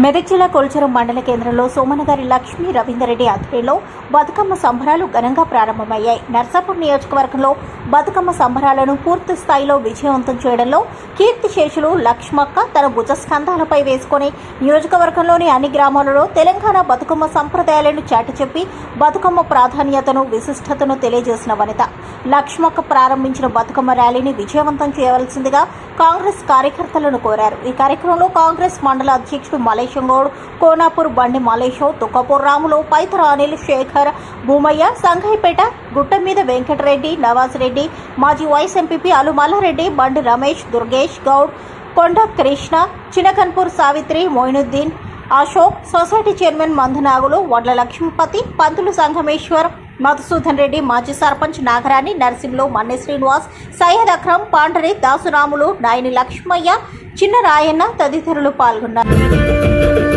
మెదక్ జిల్లా కొల్చరం మండల కేంద్రంలో సోమనగారి లక్ష్మీ రవీందరెడ్డి ఆధ్వర్యంలో బతుకమ్మ సంబరాలు ఘనంగా ప్రారంభమయ్యాయి. నర్సాపూర్ నియోజకవర్గంలో బతుకమ్మ సంబరాలను పూర్తి స్థాయిలో విజయవంతం చేయడంలో కీర్తి శేషులు లక్ష్మక్క తన భుజస్కంధాలపై వేసుకొని నియోజకవర్గంలోని అన్ని గ్రామాలలో తెలంగాణ బతుకమ్మ సంప్రదాయాలను చాటి చెప్పి బతుకమ్మ ప్రాధాన్యతను విశిష్టతను తెలియజేసిన వనిత. లక్ష్మక్క ప్రారంభించిన బతుకమ్మ ర్యాలీని విజయవంతం చేయవలసిందిగా కాంగ్రెస్ కార్యకర్తలను కోరారు. ఈ కార్యక్రమంలో కాంగ్రెస్ మండల అధ్యక్షుడు మలేశం గౌడ్ కోనాపూర్ బండి మలేషో తుక్కపూర్ రాములు పైతర అనిల్ శేఖర్ భూమయ్య సంఘైపేట గుట్ట మీద వెంకటరెడ్డి నవాజ్ రెడ్డి మాజీ వైస్ ఎంపీపీ అలు మల్లారెడ్డి బండి రమేష్ దుర్గేష్ గౌడ్ కొండ కృష్ణ చినకన్పూర్ సావిత్రి మొయినుద్దీన్ అశోక్ సొసైటీ చైర్మన్ మంధనాగులు వడ్ల లక్ష్మీపతి పంతులు సంగమేశ్వర్ మధుసూదన్ రెడ్డి మాజీ సర్పంచ్ నాగరాణి నరసింహులు మన్నె శ్రీనివాస్ సయ్యద్ అక్రమ్ పాండరి దాసురాములు నాయని లక్ష్మయ్య చిన్న రాయన్న తదితరులు పాల్గొన్నారు. Thank you.